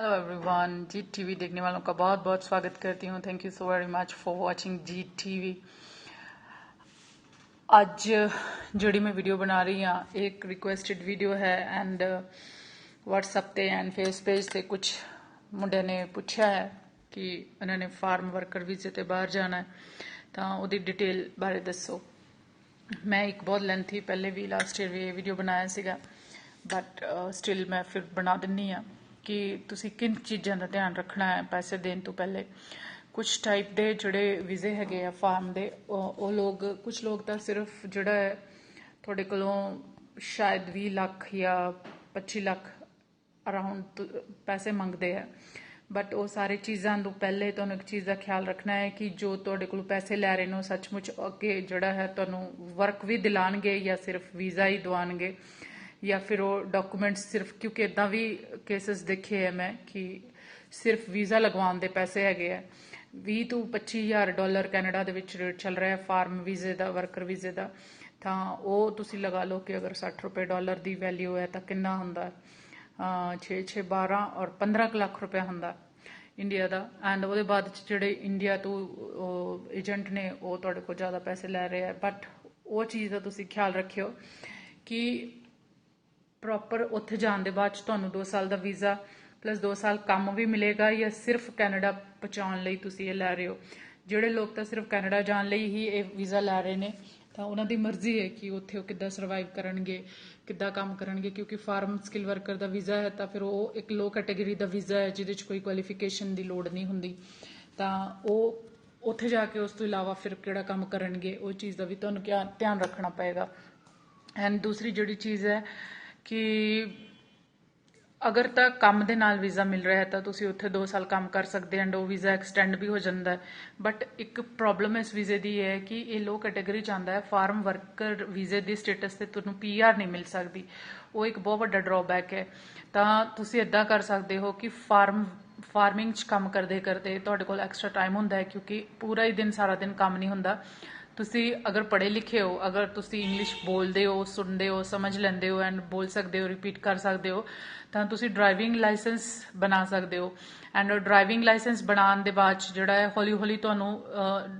Hello everyone जी TV देखने वालों का बहुत बहुत स्वागत करती हूँ thank you so very much for watching Zee TV ਅੱਜ ਜਿਹੜੀ ਮੈਂ ਵੀਡੀਓ ਬਣਾ ਰਹੀ ਹਾਂ ਇੱਕ ਰਿਕੁਐਸਟਡ ਵੀਡੀਓ ਹੈ ਐਂਡ WhatsApp ਤੇ ਐਂਡ ਫੇਸ ਪੇਜ ਤੇ ਕੁਝ ਮੁੰਡਿਆਂ ਨੇ ਪੁੱਛਿਆ ਹੈ ਕਿ ਉਹਨਾਂ ਨੇ ਫਾਰਮ ਵਰਕਰ ਵੀਜ਼ੇ ਤੇ ਬਾਹਰ ਜਾਣਾ ਹੈ ਤਾਂ ਉਹਦੀ ਡਿਟੇਲ ਬਾਰੇ ਦੱਸੋ ਮੈਂ ਇੱਕ ਬਹੁਤ ਲੈਂਥੀ ਪਹਿਲੇ ਵੀ ਲਾਸਟ ਈਅਰ ਵੀ ਇਹ ਵੀਡੀਓ ਬਣਾਇਆ ਸੀਗਾ ਬਟ ਸਟਿਲ ਮੈਂ ਫਿਰ ਬਣਾ ਦਿੰਨੀ ਆ ਕਿ ਤੁਸੀਂ ਕਿਨ ਚੀਜ਼ਾਂ ਦਾ ਧਿਆਨ ਰੱਖਣਾ ਹੈ ਪੈਸੇ ਦੇਣ ਤੋਂ ਪਹਿਲੇ? ਕੁਝ ਟਾਈਪ ਦੇ ਜਿਹੜੇ ਵੀਜ਼ੇ ਹੈਗੇ ਆ, ਫਾਰਮ ਦੇ, ਉਹ ਉਹ ਲੋਕ ਕੁਝ ਲੋਕ ਤਾਂ ਸਿਰਫ ਜਿਹੜਾ ਹੈ, ਤੁਹਾਡੇ ਕੋਲੋਂ ਸ਼ਾਇਦ 20 ਲੱਖ ਜਾਂ 25 ਲੱਖ ਅਰਾਊਂਡ ਪੈਸੇ ਮੰਗਦੇ ਆ। ਬਟ ਉਹ ਸਾਰੇ ਚੀਜ਼ਾਂ ਤੋਂ ਪਹਿਲੇ ਤੁਹਾਨੂੰ ਇੱਕ ਚੀਜ਼ ਦਾ ਖਿਆਲ ਰੱਖਣਾ ਹੈ ਕਿ ਜੋ ਤੁਹਾਡੇ ਕੋਲ ਪੈਸੇ ਲੈ ਰਹੇ ਨੇ, ਉਹ ਸੱਚਮੁੱਚ ਅੱਗੇ ਜਿਹੜਾ ਹੈ ਤੁਹਾਨੂੰ ਵਰਕ ਵੀ ਦਿਲਾਣਗੇ ਜਾਂ ਸਿਰਫ ਵੀਜ਼ਾ ਹੀ ਦਵਾਣਗੇ। ਜਾਂ ਫਿਰ ਉਹ ਡਾਕੂਮੈਂਟਸ ਸਿਰਫ, ਕਿਉਂਕਿ ਇਦਾਂ ਵੀ ਕੇਸਸ ਦੇਖੇ ਆ ਮੈਂ ਕਿ ਸਿਰਫ ਵੀਜ਼ਾ ਲਗਵਾਉਣ ਦੇ ਪੈਸੇ ਹੈਗੇ ਆ। 20 ਤੋਂ 25000 ਡਾਲਰ ਕੈਨੇਡਾ ਦੇ ਵਿੱਚ ਰੇਟ ਚੱਲ ਰਿਹਾ ਫਾਰਮ ਵੀਜ਼ੇ ਦਾ ਵਰਕਰ ਵੀਜ਼ੇ ਦਾ। ਤਾਂ ਉਹ ਤੁਸੀਂ ਲਗਾ ਲਓ ਕਿ ਅਗਰ 60 ਰੁਪਏ ਡਾਲਰ ਦੀ ਵੈਲਿਊ ਹੈ ਤਾਂ ਕਿੰਨਾ ਹੁੰਦਾ? 6 6 12 ਔਰ 15 ਲੱਖ ਰੁਪਏ ਹੁੰਦਾ ਇੰਡੀਆ ਦਾ। ਐਂਡ ਉਹਦੇ ਬਾਅਦ ਚ ਜਿਹੜੇ ਇੰਡੀਆ ਤੋਂ ਏਜੰਟ ਨੇ, ਉਹ ਤੁਹਾਡੇ ਕੋਲ ਜ਼ਿਆਦਾ ਪੈਸੇ ਲੈ ਰਹੇ ਆ। ਬਟ ਉਹ ਚੀਜ਼ ਦਾ ਤੁਸੀਂ ਖਿਆਲ ਰੱਖਿਓ ਕਿ ਪ੍ਰੋਪਰ ਉੱਥੇ ਜਾਣ ਦੇ ਬਾਅਦ ਚ ਤੁਹਾਨੂੰ 2 ਸਾਲ ਦਾ ਵੀਜ਼ਾ ਪਲੱਸ 2 ਸਾਲ ਕੰਮ ਵੀ ਮਿਲੇਗਾ ਜਾਂ ਸਿਰਫ ਕੈਨੇਡਾ ਪਹੁੰਚਾਉਣ ਲਈ ਤੁਸੀਂ ਇਹ ਲੈ ਰਹੇ ਹੋ। ਜਿਹੜੇ ਲੋਕ ਤਾਂ ਸਿਰਫ ਕੈਨੇਡਾ ਜਾਣ ਲਈ ਹੀ ਇਹ ਵੀਜ਼ਾ ਲੈ ਰਹੇ ਨੇ, ਤਾਂ ਉਹਨਾਂ ਦੀ ਮਰਜ਼ੀ ਹੈ ਕਿ ਉੱਥੇ ਉਹ ਕਿੱਦਾਂ ਸਰਵਾਈਵ ਕਰਨਗੇ, ਕਿੱਦਾਂ ਕੰਮ ਕਰਨਗੇ, ਕਿਉਂਕਿ ਫਾਰਮ ਸਕਿੱਲ ਵਰਕਰ ਦਾ ਵੀਜ਼ਾ ਹੈ ਤਾਂ ਫਿਰ ਉਹ ਇੱਕ ਲੋ ਕੈਟਾਗਰੀ ਦਾ ਵੀਜ਼ਾ ਹੈ ਜਿਹਦੇ 'ਚ ਕੋਈ ਕੁਆਲੀਫਿਕੇਸ਼ਨ ਦੀ ਲੋੜ ਨਹੀਂ ਹੁੰਦੀ। ਤਾਂ ਉਹ ਉੱਥੇ ਜਾ ਕੇ ਉਸ ਤੋਂ ਇਲਾਵਾ ਫਿਰ ਕਿਹੜਾ ਕੰਮ ਕਰਨਗੇ, ਉਹ ਚੀਜ਼ ਦਾ ਵੀ ਤੁਹਾਨੂੰ ਧਿਆਨ ਰੱਖਣਾ ਪਏਗਾ। ਐਂਡ ਦੂਸਰੀ ਜਿਹੜੀ ਚੀਜ਼ ਹੈ ਕਿ ਅਗਰ ਤਾਂ ਕੰਮ ਦੇ ਨਾਲ ਵੀਜ਼ਾ ਮਿਲ ਰਿਹਾ ਹੈ, ਤਾਂ ਤੁਸੀਂ ਉੱਥੇ 2 ਸਾਲ ਕੰਮ ਕਰ ਸਕਦੇ ਐਂਡ ਉਹ ਵੀਜ਼ਾ ਐਕਸਟੈਂਡ ਵੀ ਹੋ ਜਾਂਦਾ ਬਟ ਇੱਕ ਪ੍ਰੋਬਲਮ ਇਸ ਵੀਜ਼ੇ ਦੀ ਹੈ ਕਿ ਇਹ ਲੋ ਕੈਟਾਗਰੀ ਚ ਆਂਦਾ ਹੈ ਫਾਰਮ ਵਰਕਰ ਵੀਜ਼ੇ ਦੀ ਸਟੇਟਸ ਤੇ ਤੁਹਾਨੂੰ ਪੀਆਰ ਨਹੀਂ ਮਿਲ ਸਕਦੀ। ਉਹ ਇੱਕ ਬਹੁਤ ਵੱਡਾ ਡਰਾਬੈਕ ਹੈ। ਤਾਂ ਤੁਸੀਂ ਇਦਾਂ ਕਰ ਸਕਦੇ ਹੋ ਕਿ ਫਾਰਮ ਫਾਰਮਿੰਗ ਚ ਕੰਮ ਕਰਦੇ ਕਰਦੇ ਤੁਹਾਡੇ ਕੋਲ ਐਕਸਟਰਾ ਟਾਈਮ ਹੁੰਦਾ ਹੈ, ਕਿਉਂਕਿ ਪੂਰਾ ਹੀ ਦਿਨ, ਸਾਰਾ ਦਿਨ ਕੰਮ ਨਹੀਂ ਹੁੰਦਾ। ਤੁਸੀਂ ਅਗਰ ਪੜ੍ਹੇ ਲਿਖੇ ਹੋ, ਅਗਰ ਤੁਸੀਂ ਇੰਗਲਿਸ਼ ਬੋਲਦੇ ਹੋ, ਸੁਣਦੇ ਹੋ, ਸਮਝ ਲੈਂਦੇ ਹੋ ਐਂਡ ਬੋਲ ਸਕਦੇ ਹੋ ਰਿਪੀਟ ਕਰ ਸਕਦੇ ਹੋ, ਤਾਂ ਤੁਸੀਂ ਡਰਾਈਵਿੰਗ ਲਾਇਸੈਂਸ ਬਣਾ ਸਕਦੇ ਹੋ। ਐਂਡ ਡਰਾਈਵਿੰਗ ਲਾਇਸੈਂਸ ਬਣਾਉਣ ਦੇ ਬਾਅਦ ਜਿਹੜਾ ਹੈ, ਹੌਲੀ ਹੌਲੀ ਤੁਹਾਨੂੰ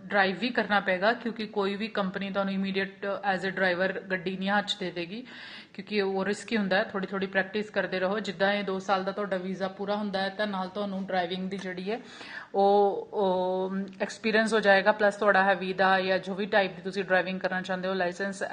ਡਰਾਈਵ ਵੀ ਕਰਨਾ ਪਏਗਾ, ਕਿਉਂਕਿ ਕੋਈ ਵੀ ਕੰਪਨੀ ਤੁਹਾਨੂੰ ਇਮੀਡੀਏਟ ਐਜ਼ ਅ ਡਰਾਈਵਰ ਗੱਡੀ ਨਹੀਂ ਹੱਥ ਦੇ ਦੇਗੀ, ਕਿਉਂਕਿ ਉਹ ਰਿਸਕੀ ਹੁੰਦਾ ਹੈ ਥੋੜੀ ਥੋੜੀ ਪ੍ਰੈਕਟਿਸ ਕਰਦੇ ਰਹੋ। ਜਿੱਦਾਂ ਇਹ 2 ਸਾਲ ਦਾ ਤੁਹਾਡਾ ਵੀਜ਼ਾ ਪੂਰਾ ਹੁੰਦਾ ਹੈ, ਤਾਂ ਨਾਲ ਤੁਹਾਨੂੰ ਡਰਾਈਵਿੰਗ ਦੀ ਜਿਹੜੀ ਹੈ, ਉਹ ਐਕਸਪੀਰੀਅੰਸ ਹੋ ਜਾਏਗਾ ਪਲੱਸ ਤੁਹਾਡਾ ਹੈ ਦਾ ਜਾਂ ਜੋ ਵੀ ਟਾਈਪ ਦੀ ਤੁਸੀਂ ਡਰਾਈਵਿੰਗ ਕਰਨਾ ਚਾਹੁੰਦੇ ਹੋ ਲਾਇਸੈਂਸ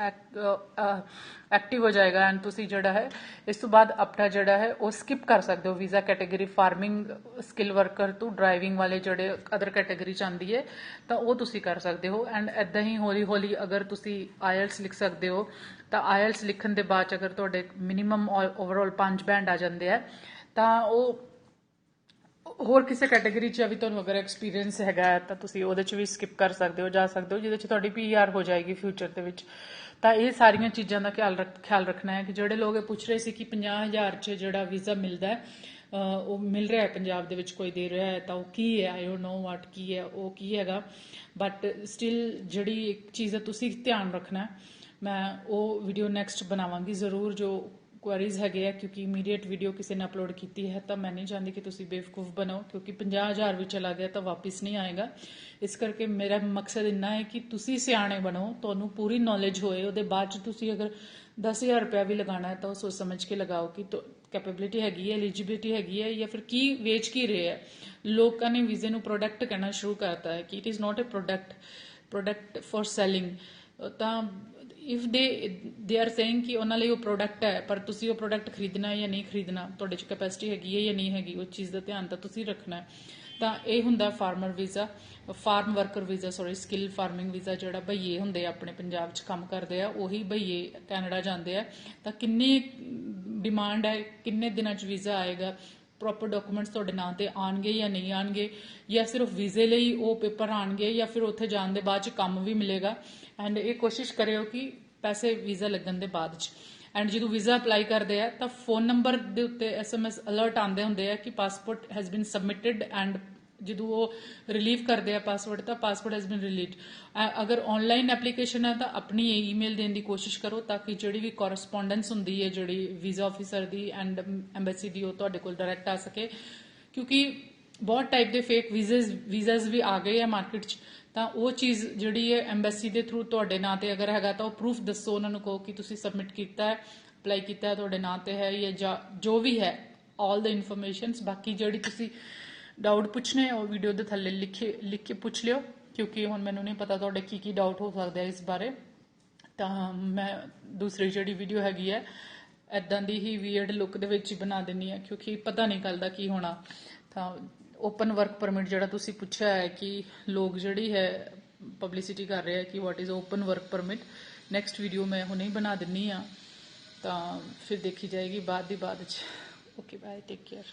ਐਕਟਿਵ ਹੋ ਜਾਏਗਾ। ਐਂਡ ਤੁਸੀਂ ਜਿਹੜਾ ਹੈ, ਇਸ ਤੋਂ ਬਾਅਦ ਆਪਣਾ ਜਿਹੜਾ ਹੈ, ਉਹ ਸਕਿਪ ਕਰ ਸਕਦੇ ਹੋ visa category farming skill worker ਤੋਂ ਡਰਾਈਵਿੰਗ ਵਾਲੇ ਜਿਹੜੇ ਅਦਰ ਕੈਟਾਗਰੀ ਚ ਆਂਦੀ ਹੈ, ਤਾਂ ਉਹ ਤੁਸੀਂ ਕਰ ਸਕਦੇ ਹੋ। ਐਂਡ ਐਦਾਂ ਹੀ ਹੌਲੀ ਹੌਲੀ ਅਗਰ ਤੁਸੀਂ ਆਇਲਸ ਲਿਖ ਸਕਦੇ ਹੋ, ਤਾਂ ਆਇਲਸ ਲਿਖਣ ਦੇ ਬਾਅਦ ਅਗਰ ਤੁਹਾਡੇ ਮਿਨੀਮਮ ਓਵਰਆਲ 5 ਬੈਂਡ ਆ ਜਾਂਦੇ ਆ, ਤਾਂ ਉਹ ਹੋਰ ਕਿਸੇ ਕੈਟਾਗਰੀ 'ਚ ਵੀ ਤੁਹਾਨੂੰ ਅਗਰ ਐਕਸਪੀਰੀਅੰਸ ਹੈਗਾ ਤਾਂ ਤੁਸੀਂ ਉਹਦੇ 'ਚ ਵੀ ਸਕਿਪ ਕਰ ਸਕਦੇ ਹੋ, ਜਾ ਸਕਦੇ ਹੋ, ਜਿਹਦੇ 'ਚ ਤੁਹਾਡੀ ਪੀਆਰ ਹੋ ਜਾਏਗੀ ਫਿਊਚਰ ਦੇ ਵਿੱਚ। ਤਾਂ ਇਹ ਸਾਰੀਆਂ ਚੀਜ਼ਾਂ ਦਾ ਖਿਆਲ ਖਿਆਲ ਰੱਖਣਾ ਹੈ ਕਿ ਜਿਹੜੇ ਲੋਕ ਇਹ ਪੁੱਛ ਰਹੇ ਸੀ ਕਿ 50000 'ਚ ਜਿਹੜਾ ਵੀਜ਼ਾ ਮਿਲਦਾ ਹੈ ਉਹ ਮਿਲ ਰਿਹਾ ਹੈ ਪੰਜਾਬ ਦੇ ਵਿੱਚ ਕੋਈ ਦੇ ਰਿਹਾ ਹੈ, ਤਾਂ ਉਹ ਕੀ ਹੈ? ਆਈ ਡੋਨਟ ਨੋ ਵਾਟ ਕੀ ਹੈ, ਉਹ ਕੀ ਹੈਗਾ? ਬਟ ਸਟਿਲ ਜਿਹੜੀ ਇੱਕ ਚੀਜ਼ ਹੈ, ਤੁਸੀਂ ਧਿਆਨ ਰੱਖਣਾ ਮੈਂ ਉਹ ਵੀਡੀਓ ਨੈਕਸਟ ਬਣਾਵਾਂਗੀ ਜ਼ਰੂਰ, ਜੋ ਕੁਐਰੀਜ਼ ਹੈਗੇ ਆ, ਕਿਉਂਕਿ ਇਮੀਡੀਏਟ ਵੀਡੀਓ ਕਿਸੇ ਨੇ ਅਪਲੋਡ ਕੀਤੀ ਹੈ, ਤਾਂ ਮੈਂ ਨਹੀਂ ਚਾਹੁੰਦੀ ਕਿ ਤੁਸੀਂ ਬੇਵਕੂਫ ਬਣੋ, ਕਿਉਂਕਿ 50000 ਵੀ ਚਲਾ ਗਿਆ ਤਾਂ ਵਾਪਸ ਨਹੀਂ ਆਏਗਾ। ਇਸ ਕਰਕੇ ਮੇਰਾ ਮਕਸਦ ਇੰਨਾ ਹੈ ਕਿ ਤੁਸੀਂ ਸਿਆਣੇ ਬਣੋ, ਤੁਹਾਨੂੰ ਪੂਰੀ ਨੌਲੇਜ ਹੋਏ, ਉਹਦੇ ਬਾਅਦ ਚ ਤੁਸੀਂ ਅਗਰ 10000 ਰੁਪਏ ਵੀ ਲਗਾਉਣਾ ਹੈ, ਤਾਂ ਉਹ ਸੋਚ ਸਮਝ ਕੇ ਲਗਾਓ ਕਿ ਕੈਪੇਬਿਲਿਟੀ ਹੈਗੀ ਹੈ ਐਲੀਜੀਬਿਲਿਟੀ ਹੈਗੀ ਹੈ, ਜਾਂ ਫਿਰ ਕੀ ਵੇਚ ਕੀ ਰਿਹਾ ਹੈ। ਲੋਕਾਂ ਨੇ ਵੀਜ਼ੇ ਨੂੰ ਪ੍ਰੋਡਕਟ ਕਹਿਣਾ ਸ਼ੁਰੂ ਕਰਤਾ ਹੈ ਕਿ it is not a product product for selling ਤਾਂ if they they are saying ਕਿ ਉਹਨਾਂ ਲਈ ਉਹ ਪ੍ਰੋਡਕਟ ਹੈ, ਪਰ ਤੁਸੀਂ ਉਹ ਪ੍ਰੋਡਕਟ ਖਰੀਦਣਾ ਜਾਂ ਨਹੀਂ ਖਰੀਦਣਾ, ਤੁਹਾਡੇ ਚ ਕੈਪੈਸਿਟੀ ਹੈਗੀ ਹੈ ਜਾਂ ਨਹੀਂ ਹੈਗੀ, ਉਹ ਚੀਜ਼ ਦਾ ਧਿਆਨ ਤਾਂ ਤੁਸੀਂ ਰੱਖਣਾ ਤਾਂ ਇਹ ਹੁੰਦਾ farmer visa farm worker visa sorry skill farming visa ਜਿਹੜਾ ਭਈਏ ਹੁੰਦੇ ਆ, ਆਪਣੇ ਪੰਜਾਬ 'ਚ ਕੰਮ ਕਰਦੇ ਆ, ਉਹੀ ਭਈਏ ਕੈਨੇਡਾ ਜਾਂਦੇ ਆ। ਤਾਂ ਕਿੰਨੀ ਡਿਮਾਂਡ ਹੈ, ਕਿੰਨੇ ਦਿਨਾਂ 'ਚ ਵੀਜ਼ਾ ਆਏਗਾ ਪ੍ਰੋਪਰ ਡਾਕੂਮੈਂਟਸ ਤੁਹਾਡੇ ਨਾਂ ਤੇ ਆਣਗੇ ਜਾਂ ਨਹੀਂ ਆਣਗੇ ਜਾਂ ਸਿਰਫ ਵੀਜ਼ੇ ਲਈ ਉਹ ਪੇਪਰ ਆਣਗੇ ਜਾਂ ਫਿਰ ਉੱਥੇ ਜਾਣ ਦੇ ਬਾਅਦ 'ਚ ਕੰਮ ਵੀ ਮਿਲੇਗਾ। ਐਂਡ ਇਹ ਕੋਸ਼ਿਸ਼ ਕਰਿਓ ਕਿ ਪੈਸੇ ਵੀਜ਼ਾ ਲੱਗਣ ਦੇ ਬਾਅਦ 'ਚ। ਐਂਡ ਜਦੋਂ ਵੀਜ਼ਾ ਅਪਲਾਈ ਕਰਦੇ ਆ ਤਾਂ ਫੋਨ ਨੰਬਰ ਦੇ ਉੱਤੇ ਐਸਐਮਐਸ ਅਲਰਟ ਆਉਂਦੇ ਹੁੰਦੇ ਆ ਕਿ passport has been submitted and ਜਦੋਂ ਉਹ ਰਿਲੀਵ ਕਰਦੇ ਆ ਪਾਸਵਰਡ ਤਾਂ ਪਾਸਵਰਡ ਹੈਜ਼ ਬੀਨ ਰਿਲੀਟ ਅਗਰ ਆਨਲਾਈਨ ਐਪਲੀਕੇਸ਼ਨ ਹੈ ਤਾਂ ਆਪਣੀ ਈਮੇਲ ਦੇਣ ਦੀ ਕੋਸ਼ਿਸ਼ ਕਰੋ ਤਾਂ ਕਿ ਜਿਹੜੀ ਵੀ ਕੋਰਸਪੋਂਡੈਂਸ ਹੁੰਦੀ ਹੈ, ਜਿਹੜੀ ਵੀਜ਼ਾ ਆਫੀਸਰ ਦੀ ਐਂਡ ਐਮਬੈਸੀ ਦੀ, ਉਹ ਤੁਹਾਡੇ ਕੋਲ ਡਾਇਰੈਕਟ ਆ ਸਕੇ। ਕਿਉਂਕਿ ਬਹੁਤ ਟਾਈਪ ਦੇ ਫੇਕ ਵੀਜ਼as ਵੀਜ਼ਾਸ ਵੀ ਆ ਗਏ ਆ ਮਾਰਕੀਟ 'ਚ। ਤਾਂ ਉਹ ਚੀਜ਼ ਜਿਹੜੀ ਹੈ ਐਮਬੈਸੀ ਦੇ ਥਰੂ ਤੁਹਾਡੇ ਨਾਂ ਤੇ ਅਗਰ ਹੈਗਾ ਤਾਂ ਉਹ ਪ੍ਰੂਫ ਦੱਸੋ ਉਹਨਾਂ ਨੂੰ ਕਹੋ ਕਿ ਤੁਸੀਂ ਸਬਮਿਟ ਕੀਤਾ ਹੈ ਅਪਲਾਈ ਕੀਤਾ ਹੈ, ਤੁਹਾਡੇ ਨਾਂ ਤੇ ਹੈ ਜਾਂ ਜੋ ਵੀ ਹੈ ਆਲ ਦਾ ਇਨਫੋਰਮੇਸ਼ਨਸ ਬਾਕੀ ਜਿਹੜੀ ਤੁਸੀਂ ਡਾਊਟ ਪੁੱਛਣੇ ਆ, ਉਹ ਵੀਡੀਓ ਦੇ ਥੱਲੇ ਲਿਖੇ ਲਿਖ ਕੇ ਪੁੱਛ ਲਿਓ ਕਿਉਂਕਿ ਹੁਣ ਮੈਨੂੰ ਨਹੀਂ ਪਤਾ ਤੁਹਾਡੇ ਕੀ ਕੀ ਡਾਊਟ ਹੋ ਸਕਦਾ ਆ ਇਸ ਬਾਰੇ। ਤਾਂ ਮੈਂ ਦੂਸਰੀ ਜਿਹੜੀ ਵੀਡੀਓ ਹੈਗੀ ਹੈ ਐਦਾਂ ਦੀ ਹੀ ਵੀਅਰਡ ਲੁੱਕ ਦੇ ਵਿੱਚ ਹੀ ਬਣਾ ਦਿੰਨੀ ਆ ਕਿਉਂਕਿ ਪਤਾ ਨਹੀਂ ਕੱਲਦਾ ਕੀ ਹੋਣਾ। ਤਾਂ ਓਪਨ ਵਰਕ ਪਰਮਿਟ ਜਿਹੜਾ ਤੁਸੀਂ ਪੁੱਛਿਆ ਹੈ ਕਿ ਲੋਕ ਜਿਹੜੀ ਹੈ ਪਬਲਿਸਿਟੀ ਕਰ ਰਹੇ ਆ ਕਿ what is open work permit next video ਮੈਂ ਹੁਣੇ ਹੀ ਬਣਾ ਦਿੰਨੀ ਆ ਤਾਂ ਫਿਰ ਦੇਖੀ ਜਾਏਗੀ ਬਾਅਦ ਦੀ ਬਾਅਦ ਚ। Okay bye take care